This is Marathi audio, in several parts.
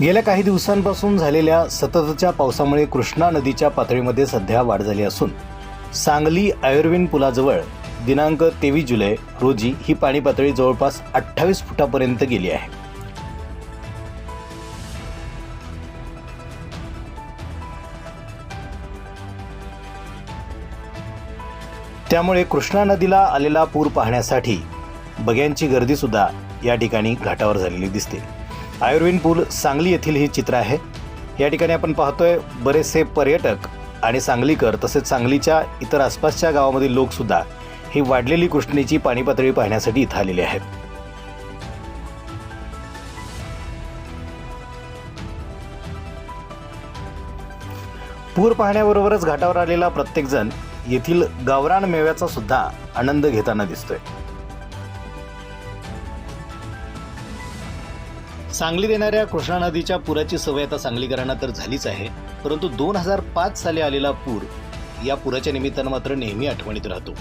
गेल्या काही दिवसांपासून झालेल्या सततच्या पावसामुळे कृष्णा नदीच्या पातळीमध्ये सध्या वाढ झाली असून सांगली आयुर्विन पुलाजवळ दिनांक तेवीस जुलै रोजी ही पाणी पातळी जवळपास अठ्ठावीस फुटापर्यंत गेली आहे. त्यामुळे कृष्णा नदीला आलेला पूर पाहण्यासाठी बग्यांची गर्दी सुद्धा या ठिकाणी घाटावर झालेली दिसते. आयुर्वेद पूल सांगली येथील हे चित्र आहे. या ठिकाणी आपण पाहतोय बरेचसे पर्यटक आणि सांगलीकर तसेच सांगलीच्या इतर आसपासच्या गावामधील लोकसुद्धा ही वाढलेली कृष्णेची पाणी पातळी पाहण्यासाठी इथं आलेले आहेत. पूर पाहण्याबरोबरच घाटावर आलेला प्रत्येकजण येथील गावरान मेव्याचा सुद्धा आनंद घेताना दिसतोय. सांगलीत येणाऱ्या कृष्णा नदीच्या पुराची सवय आता सांगलीकरांना तर झालीच आहे परंतु दोन हजार पाच साली आलेला पूर या पुराच्या निमित्तानं मात्र नेहमी आठवणीत राहतो.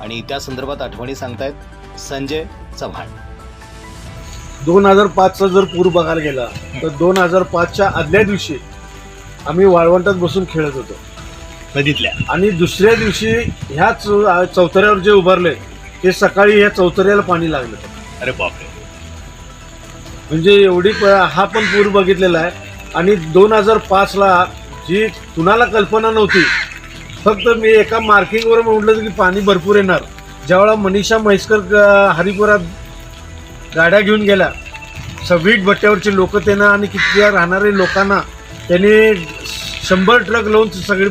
आणि त्या संदर्भात आठवणी सांगतायत संजय चव्हाण. दोन हजार पाचचा जर पूर बघायला गेला तर दोन हजार पाचच्या आदल्या दिवशी आम्ही वाळवंटात बसून खेळत होतो. नदीतल्या आणि दुसऱ्या दिवशी ह्याच चौथऱ्यावर जे उभारले ते सकाळी ह्या चौथऱ्याला पाणी लागलं. अरे बापरे. म्हणजे एवढी प- हा पण पूर बघितलेला आहे. आणि दोन हजार पाचला जी कुणाला कल्पना नव्हती फक्त मी एका मार्किंगवर म्हटलं की पाणी भरपूर येणार. ज्यावेळा मनीषा म्हैसकर हरिपुरात गाड्या घेऊन गेल्या सव्वीट भट्ट्यावरची लोक त्यांना आणि किती राहणारे लोकांना त्यांनी शंभर ट्रक लावून सगळी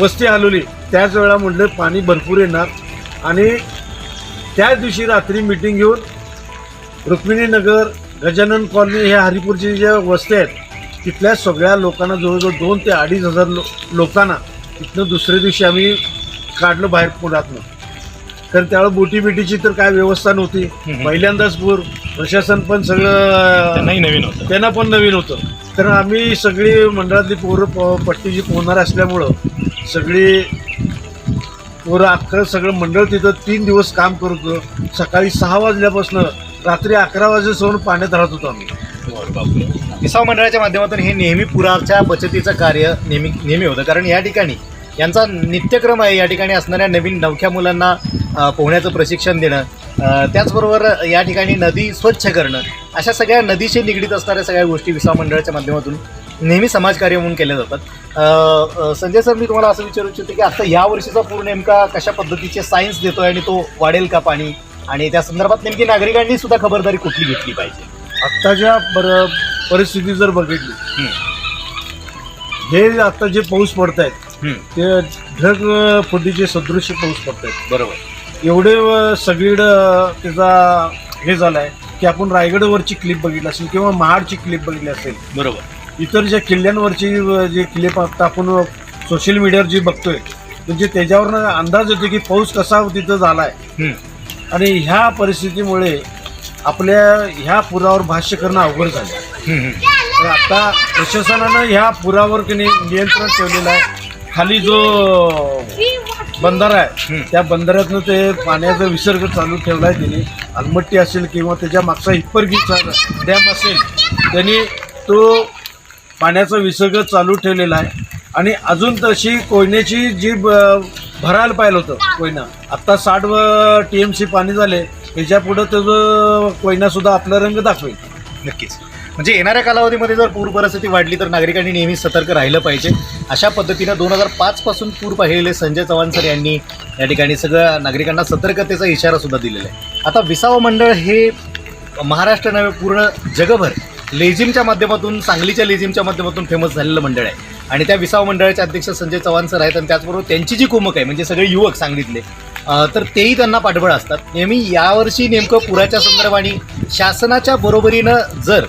वस्ती हलवली. त्याच वेळा म्हटलं पाणी भरपूर येणार. आणि त्याच दिवशी रात्री मिटिंग घेऊन रुक्मिणीनगर गजानन कॉलनी ह्या हरिपूरची ज्या वस्ती आहेत तिथल्या सगळ्या लोकांना जवळजवळ दोन ते अडीच हजार लो लोकांना तिथनं दुसऱ्या दिवशी आम्ही काढलं बाहेर पुलातनं. कारण त्यावेळेला बोटी बिटीची तर काय व्यवस्था नव्हती. पहिल्यांदाच पूर प्रशासन पण सगळं नवीन होतं. त्यांना पण नवीन होतं. तर आम्ही सगळी मंडळातली पोरं प- पट्टीची पोहणार असल्यामुळं सगळी पोरं अख्खं सगळं मंडळ तिथं तीन दिवस काम करत सकाळी सहा वाजल्यापासून रात्री अकरा वाजेसोन पाण्यात राहत होतो आम्ही. विसाव मंडळाच्या माध्यमातून हे नेहमी पुराच्या बचतीचं कार्य नेहमी नेहमी होतं. कारण या ठिकाणी यांचा नित्यक्रम आहे. या ठिकाणी असणाऱ्या नवीन नवख्या मुलांना पोहण्याचं प्रशिक्षण देणं त्याचबरोबर या ठिकाणी नदी स्वच्छ करणं अशा सगळ्या नदीशी निगडीत असणाऱ्या सगळ्या गोष्टी विसाव मंडळाच्या माध्यमातून नेहमी समाजकार्य म्हणून केल्या जातात. संजय सर मी तुम्हाला असं विचारू इच्छितो की आता या वर्षीचा पूर नेमका कशा पद्धतीचे सायन्स देतो आहे आणि तो वाढेल का पाणी? आणि त्या संदर्भात नेमकी नागरिकांनी सुद्धा खबरदारी कुठली घेतली पाहिजे? आत्ताच्या पर परिस्थिती जर बघितली हे आता जे पाऊस पडत आहेत ते ढग फुटीचे सदृश्य पाऊस पडत आहेत बरोबर. एवढे अ, सगळीकडं त्याचा हे झालं आहे की आपण रायगडवरची क्लिप बघितली असेल किंवा महाडची क्लिप बघितली असेल. बरोबर. इतर ज्या किल्ल्यांवरची अ, जे क्लिप आता आपण सोशल मीडियावर जी बघतोय म्हणजे त्याच्यावरनं अंदाज येतो की पाऊस कसा तिथं झाला आहे आणि ह्या परिस्थितीमुळे आपल्या ह्या पुरावर भाष्य करणं अवघड झालं. तर आता प्रशासनानं ह्या पुरावर की नाही नियंत्रण ठेवलेलं आहे. खाली जो बंधारा आहे त्या बंधाऱ्यातनं ते पाण्याचा विसर्ग चालू ठेवला आहे त्यांनी. अलमट्टी असेल किंवा त्याच्या मागचा हिप्परगीचा डॅम असेल त्यांनी तो पाण्याचा विसर्ग चालू ठेवलेला आहे. आणि अजून तशी कोयण्याची जी ब- भरायला पाहिलं होतं कोयना. आत्ता साठ टी एम सी पाणी झाले ह्याच्या पुढं त्याचं कोयनासुद्धा आपला रंग दाखवेल. नक्कीच. म्हणजे येणाऱ्या कालावधीमध्ये जर पूर परिस्थिती वाढली तर नागरिकांनी नेहमी सतर्क राहिलं पाहिजे. अशा पद्धतीनं दोन हजार पाच पासून पूर पाहिलेले संजय चव्हाण सर यांनी या ठिकाणी सगळ्या नागरिकांना सतर्कतेचा इशारा सुद्धा दिलेला आहे. आता विसावं मंडळ हे महाराष्ट्र नव्हे पूर्ण जगभर लेझिमच्या माध्यमातून सांगलीच्या लेझिमच्या माध्यमातून फेमस झालेलं मंडळ आहे. आणि त्या विसाव मंडळाचे अध्यक्ष संजय चव्हाण सर आहेत आणि त्याचबरोबर त्यांची जी कुमक आहे म्हणजे सगळे युवक सांगलीतले तर तेही त्यांना पाठबळ असतात. नेहमी यावर्षी नेमकं पुराच्या संदर्भाने शासनाच्या बरोबरीनं जर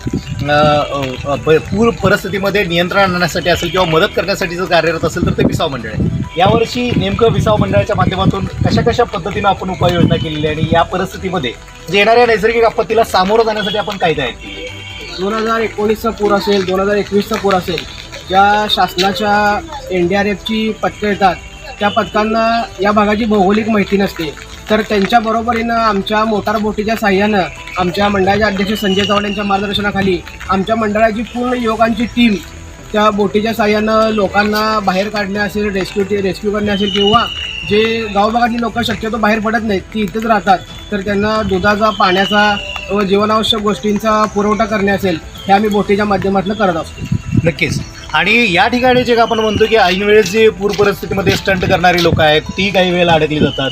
पूर परिस्थितीमध्ये नियंत्रण आणण्यासाठी असेल किंवा मदत करण्यासाठी जर कार्यरत असेल तर ते विसाव मंडळ आहे. यावर्षी नेमकं विसाव मंडळाच्या माध्यमातून कशा कशा पद्धतीनं आपण उपाययोजना केलेली आहे आणि या परिस्थितीमध्ये जे येणाऱ्या नैसर्गिक आपत्तीला सामोरं जाण्यासाठी आपण काय काय केली दोन हजार एकोणीसचा पूर असेल दोन हजार एकवीसचा पूर असेल ज्या शासनाच्या एन डी आर एफची पथकं येतात त्या पथकांना या भागाची भौगोलिक माहिती नसते. तर त्यांच्या बरोबरीनं आमच्या मोटार बोटीच्या साह्यानं आमच्या मंडळाचे अध्यक्ष संजय चव्हाण यांच्या मार्गदर्शनाखाली आमच्या मंडळाची पूर्ण युवकांची टीम त्या बोटीच्या साह्यानं लोकांना बाहेर काढणे असेल रेस्क्यू रेस्क्यू करणे असेल किंवा जे गावभागातली लोक शक्यतो बाहेर पडत नाहीत ती इथेच राहतात तर त्यांना दुधाचा पाण्याचा व जीवनावश्यक गोष्टींचा पुरवठा करणे असेल हे आम्ही बोटीच्या माध्यमातून करत असतो. नक्कीच. आणि या ठिकाणी जे आपण म्हणतो की ऐनवेळेस जे पूर परिस्थितीमध्ये स्टंट करणारी लोक आहेत ती काही वेळेला अडकली जातात.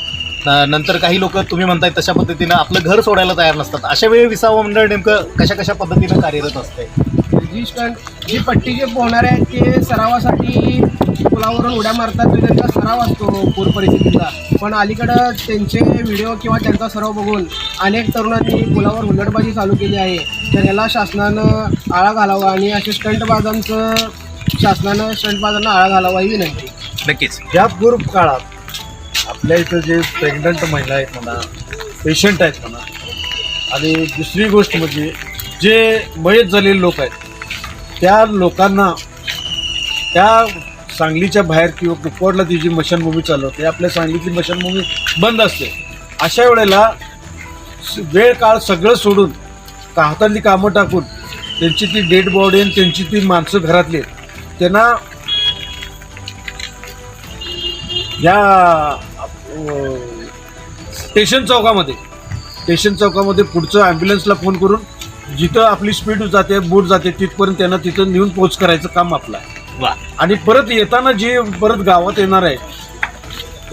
नंतर काही लोक तुम्ही म्हणताय तशा पद्धतीनं आपलं घर सोडायला तयार नसतात. अशा वेळी विसावं मंडळ नेमकं कशा कशा पद्धतीनं कार्यरत असते जी स्टंट जी पट्टी जे पोहणारे आहेत ते सरावासाठी पुलावरून उड्या मारतात तो त्यांचा सराव असतो पूर परिस्थितीचा. पण अलीकडं त्यांचे व्हिडिओ किंवा त्यांचा सराव बघून अनेक तरुणांनी पुलावर हुल्लडबाजी चालू केली आहे. तर याला शासनानं आळा घालावा आणि असे स्टंटबाजांचं शासनानं स्टंटबाजांना आळा घालावा ही विनंती. नक्कीच. या पूर्व काळात आपल्या इथं जे प्रेग्नंट महिला आहेत म्हणा पेशंट आहेत म्हणा आणि दुसरी गोष्ट म्हणजे जे मयत झालेले लोक आहेत त्या लोकांना त्या सांगलीच्या बाहेर किंवा कुपवाडला ती जी मशानभूमी चालवते आपल्या सांगलीतली मशानभूमी बंद असते. अशा वेळेला स- वेळ काळ सगळं सोडून का हातातली कामं टाकून त्यांची ती डेड बॉडी आणि त्यांची ती माणसं घरातली आहेत, त्यांना या स्टेशन चौकामध्ये स्टेशन चौकामध्ये पुढचं ॲम्ब्युलन्सला फोन करून जिथं आपली स्पीड जाते बोट जाते तिथपर्यंत त्यांना तिथं नेऊन पोच करायचं काम आपलं आहे. वा. आणि परत येताना जे परत गावात येणार आहे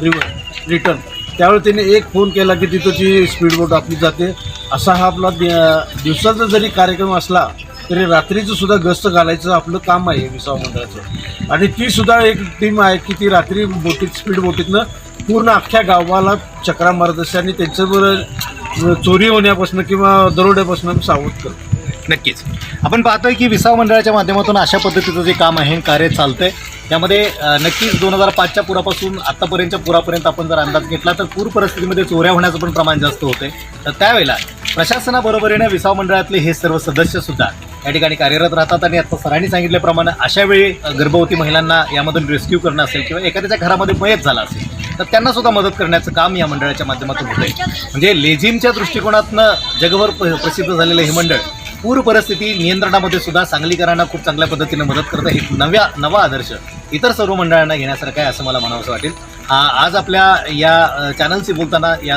रिव्हर रिटर्न त्यावेळी त्याने एक फोन केला की तिथं ती स्पीड बोट आपली जाते असा हा आपला दिवसाचा जरी कार्यक्रम असला तरी रात्रीचं सुद्धा गस्त घालायचं आपलं काम आहे विसाव मंडळाचं. आणि ती सुद्धा एक टीम आहे की ती रात्री बोटीत स्पीड बोटीतनं पूर्ण अख्ख्या गावाला चक्रा मारत असते आणि त्यांच्याबरोबर चोरी होण्यापासून किंवा दरोड्यापासून सावध करतो. नक्कीच. आपण पाहतोय की विसाव मंडळाच्या माध्यमातून अशा पद्धतीचं जे काम आहे कार्य चालतंय. त्यामध्ये नक्कीच दोन हजार पाचच्या पुरापासून आत्तापर्यंतच्या पुरापर्यंत आपण जर अंदाज घेतला तर पूर परिस्थितीमध्ये चोऱ्या होण्याचं पण प्रमाण जास्त होते तर त्यावेळेला प्रशासनाबरोबरीने विसाव मंडळातले हे सर्व सदस्य सुद्धा या ठिकाणी कार्यरत राहतात आणि आता सरांनी सांगितल्याप्रमाणे अशा वेळी गर्भवती महिलांना यामधून रेस्क्यू करणं असेल किंवा एखाद्याच्या घरामध्ये मयत झाला असेल तर त्यांना सुद्धा मदत करण्याचं काम या मंडळाच्या माध्यमातून होतंय. म्हणजे लेझिमच्या दृष्टिकोनातनं जगभर प- प्रसिद्ध झालेलं हे मंडळ पूर परिस्थिती नियंत्रणामध्ये सुद्धा सांगलीकरांना खूप चांगल्या पद्धतीने मदत करतं. हे नव्या नवा आदर्श इतर सर्व मंडळांना घेण्यासारखं आहे असं मला म्हणावंसं वाटेल. आज आपल्या या चॅनलशी बोलताना या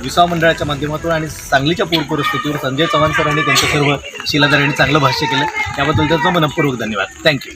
विसाव मंडळाच्या माध्यमातून आणि सांगलीच्या पूर परिस्थितीवर संजय चव्हाण सरांनी त्यांच्या सर्व शिलादारांनी चांगलं भाष्य केलं. त्याबद्दल त्यांचा मनपूर्वक धन्यवाद. थँक्यू